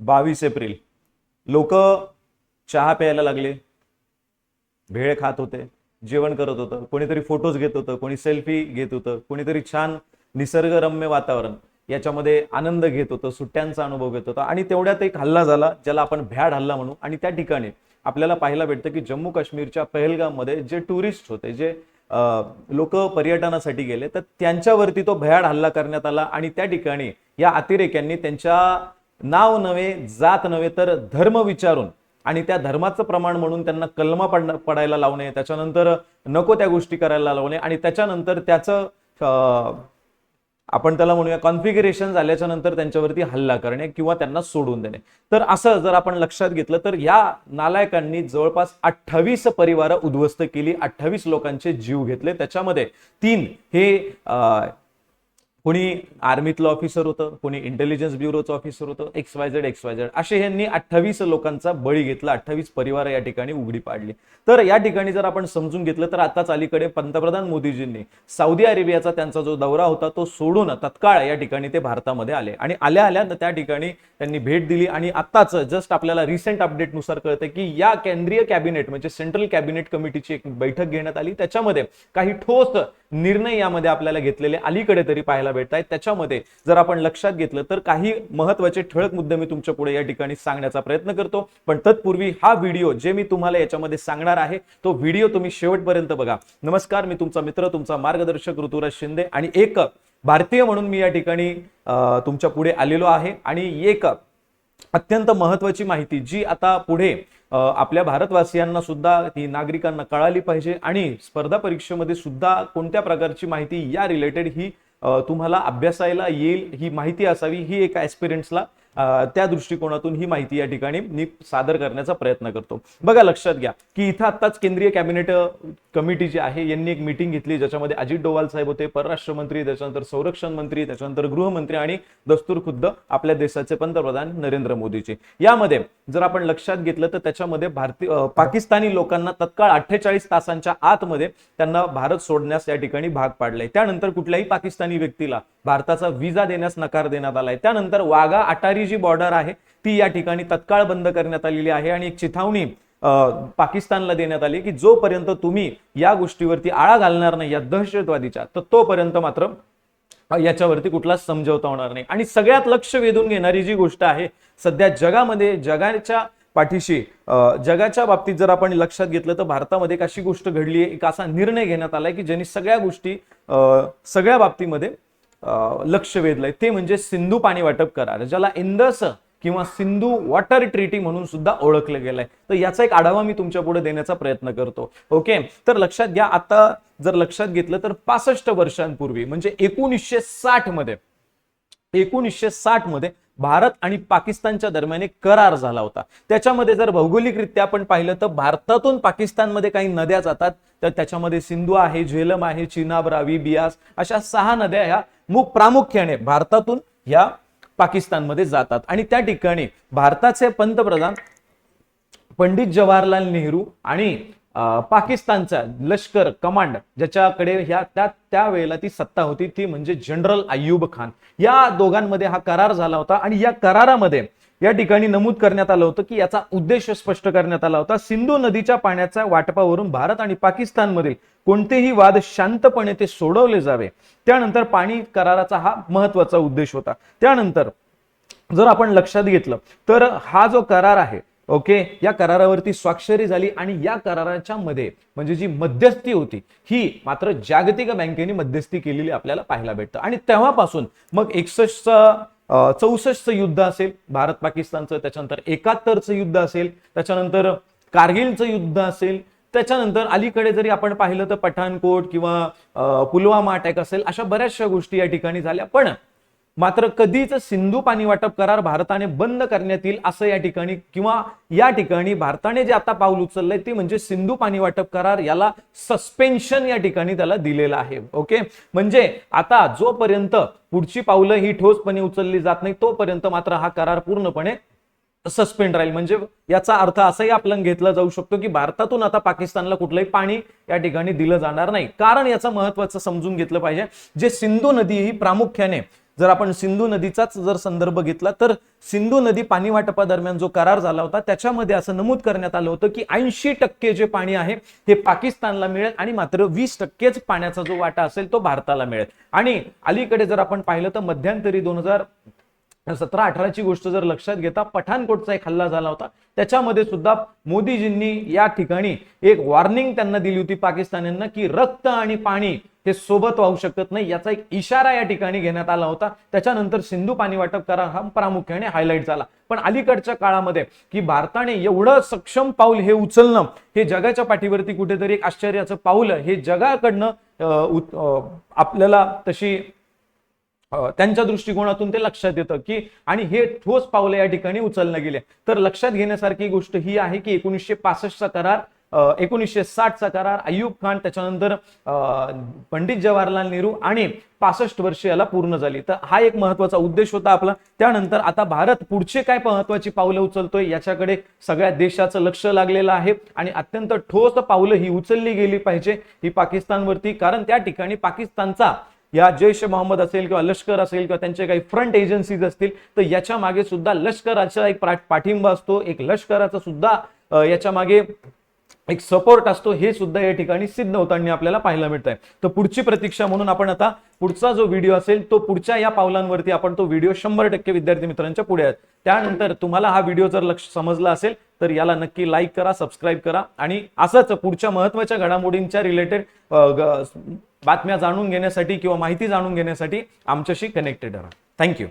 बावीस एप्रिल. लोक चहा प्यायला लागले. भेळ खात होते. जेवण करत होतं. कोणीतरी फोटोज घेत होतं. कोणी सेल्फी घेत होतं. कोणीतरी छान निसर्गरम्य वातावरण याच्यामध्ये आनंद घेत होतं. सुट्ट्यांचा अनुभव घेत होता. आणि तेवढ्यात एक हल्ला झाला ज्याला आपण भ्याड हल्ला म्हणू. आणि त्या ठिकाणी आपल्याला पाहायला भेटतं की जम्मू काश्मीरच्या पहलगाममध्ये जे टुरिस्ट होते जे लोक पर्यटनासाठी गेले तर त्यांच्यावरती तो भयाड हल्ला करण्यात आला. आणि त्या ठिकाणी या अतिरेक्यांनी त्यांच्या नाव नव्हे जात नव्हे तर धर्म विचारून. आणि त्या धर्माचं प्रमाण म्हणून त्यांना कलमा पड पडायला लावणे त्याच्यानंतर नको त्या गोष्टी करायला लावणे आणि त्याच्यानंतर त्याचं अं, आपण त्याला म्हणूया कॉन्फिगरेशन झाल्याच्यानंतर त्यांच्यावरती हल्ला करणे किंवा त्यांना सोडून देणे. तर असं जर आपण लक्षात घेतलं तर या नालायकांनी जवळपास अठ्ठावीस परिवार उद्ध्वस्त केली अठ्ठावीस लोकांचे जीव घेतले. त्याच्यामध्ये तीन हे अं, कोणी आर्मीतलं ऑफिसर होतं कोणी इंटेलिजन्स ब्युरोचं ऑफिसर होतं X Y Z X Y Z असे यांनी अठ्ठावीस लोकांचा बळी घेतला अठ्ठावीस परिवार या ठिकाणी उघडी पाडली. तर या ठिकाणी जर आपण समजून घेतलं तर आताच अलीकडे पंतप्रधान मोदीजींनी सौदी अरेबियाचा त्यांचा जो दौरा होता तो सोडून तत्काळ या ठिकाणी ते भारतामध्ये आले. आणि आल्या आल्या त्या ठिकाणी त्यांनी भेट दिली आणि आत्ताच जस्ट आपल्याला रिसेंट अपडेटनुसार कळतं की या केंद्रीय कॅबिनेट म्हणजे सेंट्रल कॅबिनेट कमिटीची एक बैठक घेण्यात आली. त्याच्यामध्ये काही ठोस निर्णय यामध्ये आपल्याला घेतलेले अलीकडे तरी पाहायला भेटत आहेत त्याच्यामध्ये जर आपण लक्षात घेतलं तर काही महत्त्वाचे ठळक मुद्दे मी तुमच्यापुढे या ठिकाणी सांगण्याचा प्रयत्न करतो. पण तत्पूर्वी हा व्हिडिओ जे मी तुम्हाला याच्यामध्ये सांगणार आहे तो व्हिडिओ तुम्ही शेवटपर्यंत बघा. नमस्कार मी तुमचा मित्र तुमचा मार्गदर्शक ऋतुराज शिंदे आणि एक भारतीय म्हणून मी या ठिकाणी तुमच्यापुढे आलेलो आहे. आणि एक अत्यंत महत्वाची माहिती जी आता पुढे आपल्या भारतवासियांना सुद्धा ही नागरिकांना कळाली पाहिजे आणि स्पर्धा परीक्षेमध्ये सुद्धा कोणत्या प्रकारची माहिती या रिलेटेड ही तुम्हाला अभ्यासायला येईल ही माहिती असावी ही एका ऍस्पिरंट्सला त्या दृष्टिकोनातून ही माहिती या ठिकाणी मी सादर करण्याचा प्रयत्न करतो. बघा लक्षात घ्या की इथं आत्ताच केंद्रीय कॅबिनेट कमिटी जी आहे यांनी एक मिटिंग घेतली ज्याच्यामध्ये अजित डोवाल साहेब होते परराष्ट्र मंत्री त्याच्यानंतर संरक्षण मंत्री त्याच्यानंतर गृहमंत्री आणि दस्तूर खुद्द आपल्या देशाचे पंतप्रधान नरेंद्र मोदीचे यामध्ये जर आपण लक्षात घेतलं तर त्याच्यामध्ये भारतीय पाकिस्तानी लोकांना तत्काळ अठ्ठेचाळीस तासांच्या आतमध्ये त्यांना भारत सोडण्यास या ठिकाणी भाग पाडलाय. त्यानंतर कुठल्याही पाकिस्तानी व्यक्तीला भारताचा व्हिजा देण्यास नकार देण्यात आलाय. त्यानंतर वाघा अटारी जी बॉर्डर आहे ती या ठिकाणी तत्काळ बंद करण्यात आलेली आहे आणि एक चिथावणी पाकिस्तानला देण्यात आली की जोपर्यंत तुम्ही या गोष्टीवरती आळा घालणार नाही या दहशतवादीच्या तर तोपर्यंत मात्र याच्यावरती कुठलाच समजवता होणार नाही. आणि सगळ्यात लक्ष वेधून घेणारी जी गोष्ट आहे सध्या जगामध्ये जगाच्या पाठीशी जगाच्या बाबतीत जर आपण लक्षात घेतलं तर भारतामध्ये एक अशी गोष्ट घडली आहे एक असा निर्णय घेण्यात आलाय की ज्यांनी सगळ्या गोष्टी सगळ्या बाबतीमध्ये लक्ष वेधलंय. ते म्हणजे सिंधू पाणी वाटप करार ज्याला इंदस किंवा सिंधू वॉटर ट्रीटी म्हणून सुद्धा ओळखलं गेलंय. तर याचा एक आढावा मी तुमच्यापुढे देण्याचा प्रयत्न करतो. ओके? तर लक्षात घ्या आता जर लक्षात घेतलं तर पासष्ट वर्षांपूर्वी म्हणजे एकोणीसशे साठमध्ये एकोणीसशे साठमध्ये भारत आणि पाकिस्तानच्या दरम्यान एक करार झाला होता. त्याच्यामध्ये जर भौगोलिकरित्या आपण पाहिलं तर भारतातून पाकिस्तानमध्ये काही नद्या जातात तर त्याच्यामध्ये सिंधू आहे झेलम आहे चिनाब रावी बियास अशा सहा नद्या ह्या मुख प्रामुख्याने भारतातून ह्या पाकिस्तानमध्ये जातात. आणि त्या ठिकाणी भारताचे पंतप्रधान पंडित जवाहरलाल नेहरू आणि पाकिस्तानचा लष्कर कमांड ज्याच्याकडे ह्या त्या त्यावेळेला ती सत्ता होती ती म्हणजे जनरल अय्यूब खान. या दोघांमध्ये हा करार झाला होता आणि या करारामध्ये या ठिकाणी नमूद करण्यात आलं होतं की याचा उद्देश स्पष्ट करण्यात आला होता. सिंधू नदीच्या पाण्याच्या वाटपावरून भारत आणि पाकिस्तानमधील कोणतेही वाद शांतपणे ते सोडवले जावे. त्यानंतर पाणी कराराचा हा महत्त्वाचा उद्देश होता. त्यानंतर जर आपण लक्षात घेतलं तर हा जो करार आहे ओके? या करारावरती स्वाक्षरी झाली आणि या कराराच्या मध्ये म्हणजे जी मध्यस्थी होती ही मात्र जागतिक बँकेने मध्यस्थी केलेली आपल्याला पाहायला भेटतं. आणि तेव्हापासून मग एकसष्टचं चौसष्टचं युद्ध असेल भारत पाकिस्तानचं त्याच्यानंतर एकाहत्तरचं युद्ध असेल त्याच्यानंतर कारगिलचं युद्ध असेल त्याच्यानंतर अलीकडे जरी आपण पाहिलं तर पठाणकोट किंवा पुलवामा अटॅक असेल अशा बऱ्याचशा गोष्टी या ठिकाणी झाल्या. पण मात्र कधीच सिंधू पाणी वाटप करार भारताने बंद करण्यात येईल असं या ठिकाणी किंवा या ठिकाणी भारताने जे आता पाऊल उचललंय ते म्हणजे सिंधू पाणी वाटप करार याला सस्पेन्शन या ठिकाणी त्याला दिलेलं आहे. ओके म्हणजे आता जोपर्यंत पुढची पावलं ही ठोसपणे उचलली जात नाही तोपर्यंत मात्र हा करार पूर्णपणे सस्पेंड राहील. म्हणजे याचा अर्थ असाही आपण घेतला जाऊ शकतो की भारतातून आता पाकिस्तानला कुठलंही पाणी या ठिकाणी दिलं जाणार नाही. कारण याचं महत्वाचं समजून घेतलं पाहिजे जे सिंधू नदी ही प्रामुख्याने जर आपण सिंधू नदीचाच जर संदर्भ घेतला तर सिंधू नदी पाणी वाटपादरम्यान जो करार झाला होता त्याच्यामध्ये असं नमूद करण्यात आलं होतं की ऐंशी टक्के जे पाणी आहे हे पाकिस्तानला मिळेल आणि मात्र वीस टक्केच पाण्याचा जो वाटा असेल तो भारताला मिळेल. आणि अलीकडे जर आपण पाहिलं तर मध्यंतरी दोन हजार सतरा अठराची गोष्ट जर लक्षात घेता पठाणकोटचा एक हल्ला झाला होता. त्याच्यामध्ये सुद्धा मोदीजींनी या ठिकाणी एक वॉर्निंग त्यांना दिली होती पाकिस्तान्यांना की रक्त आणि पाणी हे सोबत वाहू शकत नाही. याचा एक इशारा या ठिकाणी घेण्यात आला होता. त्याच्यानंतर सिंधू पाणी वाटप करा हा प्रामुख्याने हायलाईट झाला. पण अलीकडच्या काळामध्ये की भारताने एवढं सक्षम पाऊल हे उचलणं हे जगाच्या पाठीवरती कुठेतरी एक आश्चर्याचं पाऊल हे जगाकडनं आपल्याला तशी त्यांच्या दृष्टिकोनातून ते लक्षात येतं की आणि हे ठोस पावलं या ठिकाणी उचलण्यात गेले. तर लक्षात घेण्यासारखी गोष्ट ही आहे की एकोणीसशे पासष्टचा करार एकोणीसशे साठचा करार अय्यूब खान त्याच्यानंतर पंडित जवाहरलाल नेहरू आणि पासष्ट वर्ष याला पूर्ण झाली. तर हा एक महत्त्वाचा उद्देश होता आपला. त्यानंतर आता भारत पुढचे काय महत्वाची पावलं उचलतोय याच्याकडे सगळ्या देशाचं लक्ष लागलेलं आहे. आणि अत्यंत ठोस पावलं ही उचलली गेली पाहिजे ही पाकिस्तानवरती. कारण त्या ठिकाणी पाकिस्तानचा या जैश मोहम्मद असेल किंवा लष्कर असेल किंवा त्यांचे काही फ्रंट एजन्सीज असतील तर याच्या मागे सुद्धा लष्कराचा एक पाठिंबा असतो. एक लष्कराचा सुद्धा याच्या मागे एक सपोर्ट असतो. हे सुद्धा या ठिकाणी सिद्ध होताना आपल्याला पाहायला मिळत आहे तर पुढची प्रतीक्षा म्हणून आपण आता पुढचा जो व्हिडिओ असेल तो पुढच्या या पावलांवरती आपण तो व्हिडिओ शंभर टक्के विद्यार्थी मित्रांच्या पुढे आहे. त्यानंतर तुम्हाला हा व्हिडिओ जर लक्ष समजला असेल तर याला नक्की लाईक करा सबस्क्राईब करा. आणि असंच पुढच्या महत्त्वाच्या घडामोडींच्या रिलेटेड बातम्या जाणून घेण्यासाठी किंवा माहिती जाणून घेण्यासाठी आमच्याशी कनेक्टेड राहा. थँक्यू